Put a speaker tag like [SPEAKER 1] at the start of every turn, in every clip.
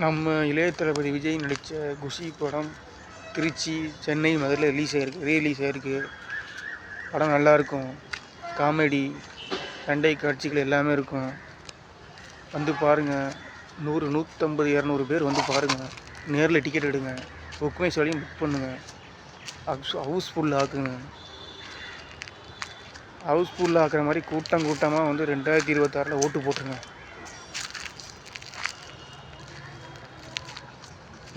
[SPEAKER 1] நம்ம இளைய தளபதி விஜய் நடித்த குஷி படம் திருச்சி சென்னை மதுரில் ரிலீஸ் ஆகிருக்கு ரீ ஆகிருக்கு படம் நல்லாயிருக்கும். காமெடி சண்டை காட்சிகள் எல்லாமே இருக்கும். வந்து பாருங்கள் நூறு நூற்றம்பது இரநூறு பேர் வந்து பாருங்கள் நேரில் டிக்கெட் எடுங்க. புக் மை ஷோலையும் புக் பண்ணுங்கள் ஹவுஸ் ஹவுஸ்ஃபுல் ஆக்குங்க. ஹவுஸ்ஃபுல் ஆக்குற மாதிரி கூட்டம் கூட்டமாக வந்து ரெண்டாயிரத்தி இருபத்தாறில் ஓட்டு போட்டுருங்க.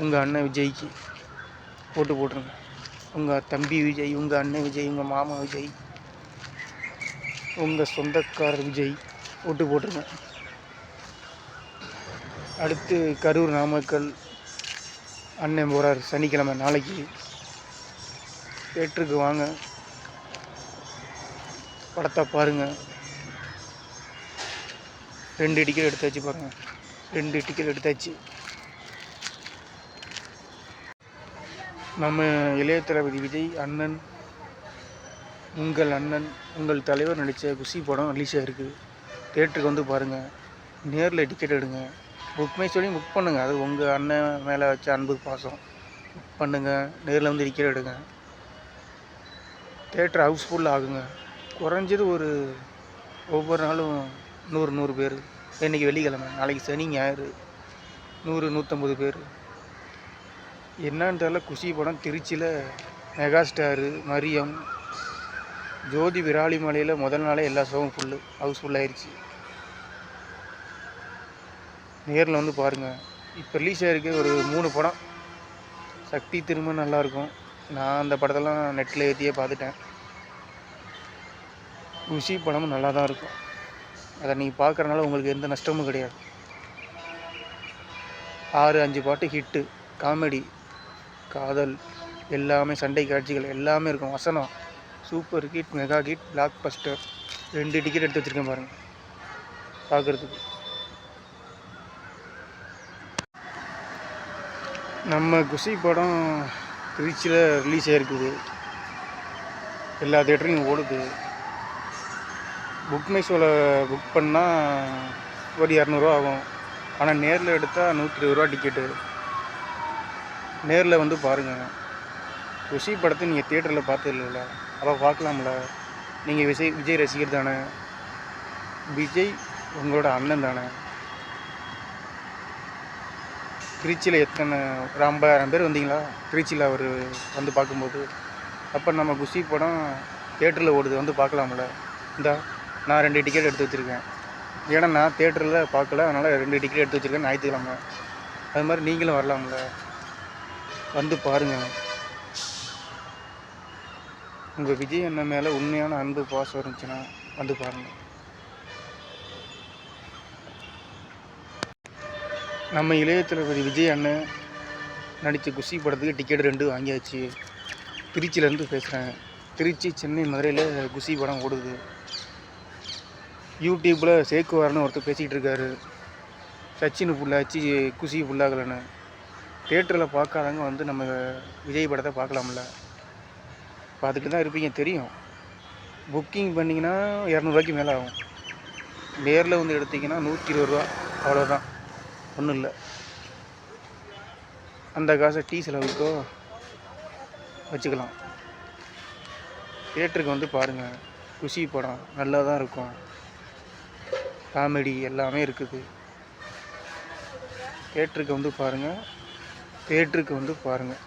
[SPEAKER 1] உங்கள் அண்ணன் விஜய்க்கு ஓட்டு போட்டுருங்க. உங்கள் தம்பி விஜய் உங்கள் அண்ணன் விஜய் உங்கள் மாமா விஜய் உங்கள் சொந்தக்காரர் விஜய் ஓட்டு போட்டுருங்க. அடுத்து கரூர் நாமக்கல் அண்ணன் போகிறார் சனிக்கிழமை நாளைக்கு தேட்டருக்கு வாங்க. படத்தை பாருங்கள் ரெண்டு டிக்கெட் எடுத்தாச்சு பாருங்கள் ரெண்டு டிக்கெட் எடுத்தாச்சு. நம்ம இளைய தளபதி விஜய் அண்ணன் உங்கள் அண்ணன் உங்கள் தலைவர் நடித்த குஷி படம் ரிலீஸ் ஆகிருக்கு தேட்டருக்கு வந்து பாருங்கள் நேரில் டிக்கெட் எடுங்க. புக் மை சொல்லி புக் பண்ணுங்கள் அது உங்கள் அண்ணன் மேலே வச்ச அன்பு பாசம். புக் பண்ணுங்கள் நேரில் வந்து டிக்கெட் எடுங்க. தேட்டர் ஹவுஸ்ஃபுல் ஆகுங்க. குறைஞ்சது ஒரு ஒவ்வொரு நாளும் நூறு நூறு பேர். இன்றைக்கி வெள்ளிக்கிழமை. நாளைக்கு சனி ஞாயிறு. நூறு நூற்றம்பது பேர். என்னன்னு தெரில குஷி படம் திருச்சியில் மெகா ஸ்டாரு மரியம் ஜோதி விராலிமலையில் முதல் நாளே எல்லா ஷோவும் ஃபுல்லு ஹவுஸ்ஃபுல் ஆயிடுச்சு நேரில் வந்து பாருங்கள் இப்போ ரிலீஸ் ஆகிருக்கு ஒரு மூணு படம். சக்தி திரும்ப நல்லாயிருக்கும் நான் அந்த படத்தெல்லாம் நெட்டில் ஏற்றியே பார்த்துட்டேன். குஷி படமும் நல்லா தான் இருக்கும். அதை நீங்கள் பார்க்குறனால உங்களுக்கு எந்த நஷ்டமும் கிடையாது. ஆறு அஞ்சு பாட்டு ஹிட்டு காமெடி காதல் எல்லாமே சண்டை காட்சிகள் எல்லாமே இருக்கும். வசனம் super hit mega hit blockbuster ரெண்டு டிக்கெட் எடுத்து வச்சுருக்கேன் பாருங்கள் பார்க்குறதுக்கு நம்ம குஷி படம் திருச்சியில் ரிலீஸ் ஆகிருக்குது எல்லா தேட்டரையும் ஓடுது. புக் மை ஷோவில் புக் பண்ணால் ஒரு இரநூறுவா ஆகும். ஆனால் நேரில் எடுத்தால் நூற்றி இருபது ரூபா டிக்கெட்டு நேரில் வந்து பாருங்கள் குஷி படத்தை நீங்கள் தேட்டரில் பார்த்ததில்ல அப்போ பார்க்கலாம்ல. நீங்கள் விஜய் விஜய் ரசிகர் தானே. விஜய் உங்களோட அண்ணன் தானே. திருச்சியில் எத்தனை ஒரு ஐம்பதாயிரம் பேர் வந்தீங்களா? திருச்சியில் அவர் வந்து பார்க்கும்போது. அப்போ நம்ம குஷி படம் தேட்டரில் ஓடுது வந்து பார்க்கலாம்ல. இந்தா நான் ரெண்டு டிக்கெட் எடுத்து வச்சுருக்கேன். ஏன்னா நான் தேட்டரில் பார்க்கல அதனால் ரெண்டு டிக்கெட் எடுத்து வச்சுருக்கேன் ஞாயிற்றுக்கிழமை. அது மாதிரி நீங்களும் வரலாம்ல. வந்து பாருங்கள் உங்கள் விஜய் அண்ணன் மேலே உண்மையான அன்பு பாசம் இருந்துச்சுன்னா வந்து பாருங்கள் நம்ம இளைய தளபதி விஜய் அண்ணன் நடித்த குஷி படத்துக்கு டிக்கெட் ரெண்டு வாங்கியாச்சு. திருச்சியிலேருந்து பேசுகிறேன் திருச்சி சென்னை மதுரையில் குஷி படம் ஓடுது. யூடியூப்பில் சேக்குவார்னு ஒருத்தர் பேசிக்கிட்டு இருக்காரு. சச்சின் ஃபுல்லாச்சு குஷி ஃபுல்லாகலன்னு தேட்டரில் பார்க்காதவங்க வந்து நம்ம விஜய் படத்தை பார்க்கலாம்ல. இப்போ அதுக்கு தான் இருப்பீங்க தெரியும். புக்கிங் பண்ணிங்கன்னா இரநூறுவாய்க்கு மேலே ஆகும். நேரில் வந்து எடுத்திங்கன்னா நூற்றி இருபது ரூபா அவ்வளோதான் ஒன்றும் இல்லை. அந்த காசை டீ செலவுக்கோ வச்சுக்கலாம். தேட்டருக்கு வந்து பாருங்கள் குஷி படம் நல்லா தான் இருக்கும். காமெடி எல்லாமே இருக்குது. தேட்டருக்கு வந்து பாருங்கள் தேட்டருக்கு வந்து பாருங்கள்